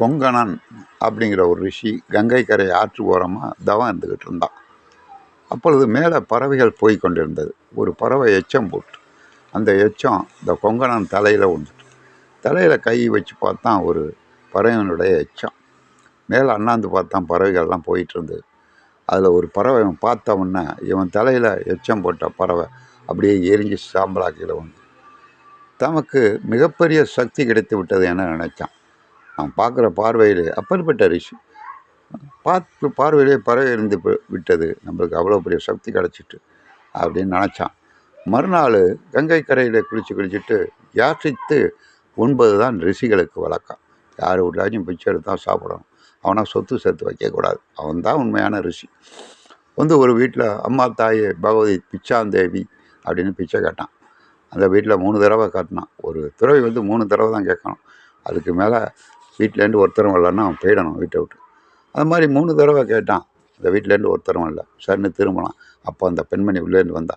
கொங்கணன் அப்படிங்கிற ஒரு ரிஷி கங்கை கரை ஆற்று ஓரமாக தவம் இருந்துக்கிட்டு இருந்தான். அப்பொழுது மேலே பறவைகள் போய் கொண்டிருந்தது. ஒரு பறவை எச்சம் போட்டு அந்த எச்சம் இந்த கொங்கணன் தலையில் உண்டுட்டு தலையில் கை வச்சு பார்த்தா ஒரு பறவையினுடைய எச்சம். மேலே அண்ணாந்து பார்த்தா பறவைகள்லாம் போயிட்டு இருந்தது. அதில் ஒரு பறவை இவன் பார்த்த உடனே இவன் தலையில் எச்சம் போட்ட பறவை அப்படியே எரிஞ்சு சாம்பலாக்கியில் வந்து தமக்கு மிகப்பெரிய சக்தி கிடைத்து விட்டது என நினைச்சான். அவன் பார்க்குற பார்வையில் அப்பேற்பட்ட ரிஷி. பார்த்து பார்வையிலே பறவை இருந்து விட்டது. நம்மளுக்கு அவ்வளோ பெரிய சக்தி கிடச்சிட்டு அப்படின்னு நினச்சான். மறுநாள் கங்கை கரையில் குளித்து குளிச்சுட்டு யாசித்து உண்பது தான் ரிஷிகளுக்கு வழக்கம். யார் வீட்லாச்சும் பிச்சை எடுத்தால் சாப்பிடணும். அவனை சொத்து சேர்த்து வைக்கக்கூடாது. அவன் தான் உண்மையான ரிஷி. வந்து ஒரு வீட்டில் அம்மா தாய் பகவதி பிச்சாந்தேவி அப்படின்னு பிச்சை கேட்டான். அந்த வீட்டில் மூணு தடவை காட்டினான். ஒரு துறவி வந்து மூணு தடவை தான் கேட்கணும். அதுக்கு மேலே வீட்டிலேருந்து ஒருத்தரும் வரலன்னா அவன் போயிடணும் வீட்டை விட்டு. அது மாதிரி மூணு தடவை கேட்டான். இந்த வீட்டிலேருந்து ஒருத்தரும் இல்லை சரின்னு திரும்பலாம் அப்போ அந்த பெண்மணி உள்ளேருந்து வந்தா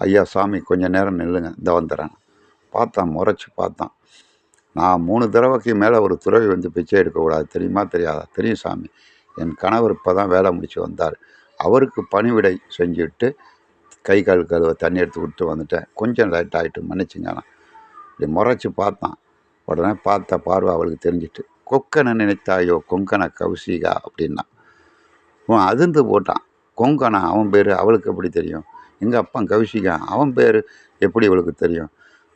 ஐயா சாமி கொஞ்சம் நேரம் நில்லுங்க. இந்த வந்துடுறேன். பார்த்தான் முறைச்சி பார்த்தான். நான் மூணு தடவைக்கு மேலே ஒரு துறவி வந்து பிச்சை எடுக்கக்கூடாது. தெரியுமா? தெரியாதா? தெரியும் சாமி. என் கணவர் இப்போ தான் வேலை முடிச்சு வந்தார். அவருக்கு பணிவிடை செஞ்சுட்டு கை கால் கழுவ தண்ணி எடுத்து விட்டு வந்துட்டேன். கொஞ்சம் லேட் ஆகிட்டு மன்னிச்சுங்கண்ணா இப்படி முறைச்சி பார்த்தான். உடனே பார்த்த பார்வை அவளுக்கு தெரிஞ்சிட்டு கொக்கனை நினைத்தாயோ கொங்கன கௌசிகா? அப்படின்னா. அவன் அதிர்ந்து போட்டான். கொங்கனா அவன் பேர் அவளுக்கு எப்படி தெரியும்? எங்கள் அப்பன் கௌசிகா அவன் பேர் எப்படி இவளுக்கு தெரியும்?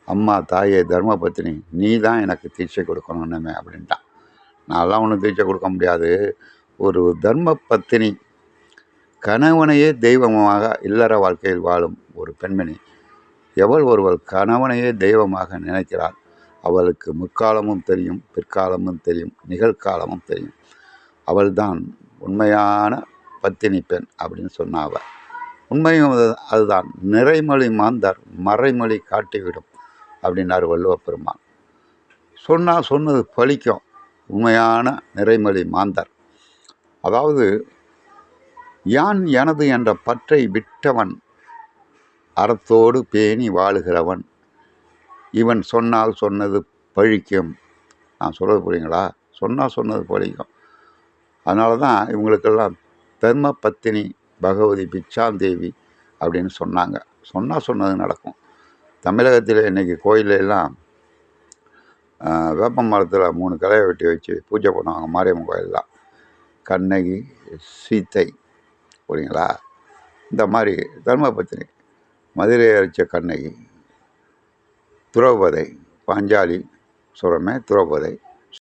அம்மா தாயே தர்மபத்தினி நீ தான் எனக்கு தீட்சை கொடுக்கணும்னுமே அப்படின்ட்டான். நான்லாம் ஒன்றும் தீட்சை கொடுக்க முடியாது. ஒரு தர்ம பத்தினி கணவனையே தெய்வமாக இல்லற வாழ்க்கையில் வாழும் ஒரு பெண்மணி எவள் ஒருவள் கணவனையே தெய்வமாக நினைக்கிறாள்? அவளுக்கு முற்காலமும் தெரியும் பிற்காலமும் தெரியும் நிகழ்காலமும் தெரியும். அவள்தான் உண்மையான பத்தினி பெண் அப்படின்னு சொன்னாவ உண்மையும் அது- அதுதான். நிறைமொழி மாந்தர் மறைமொழி காட்டிவிடும் அப்படின்னார் வள்ளுவ பெருமான் சொன்னால் சொன்னது பலிக்கும் உண்மையான நிறைமொழி மாந்தர். அதாவது யான் எனது என்ற பற்றை விட்டவன் அறத்தோடு பேணி வாழுகிறவன் இவன் சொன்னால் சொன்னது பழிக்கும். நான் சொல்கிறது புரியுங்களா? சொன்னால் சொன்னது பழிக்கும். அதனால தான் இவங்களுக்கெல்லாம் தர்ம பத்தினி பகவதி பிச்சாந்தேவி அப்படின்னு சொன்னாங்க. சொன்னால் சொன்னது நடக்கும். தமிழகத்தில் இன்றைக்கி கோயில்ல எல்லாம் வேப்ப மரத்தில் மூணு கிளையை வெட்டி வச்சு பூஜை பண்ணுவாங்க மாரியம்மன் கோயிலெலாம். கண்ணகி சீத்தை புரியுங்களா? இந்த மாதிரி தர்மபத்தினி மதுரை அரைச்ச கண்ணகி துரோபதை பாஞ்சாலி சொல்கிறோமே துரோபதை.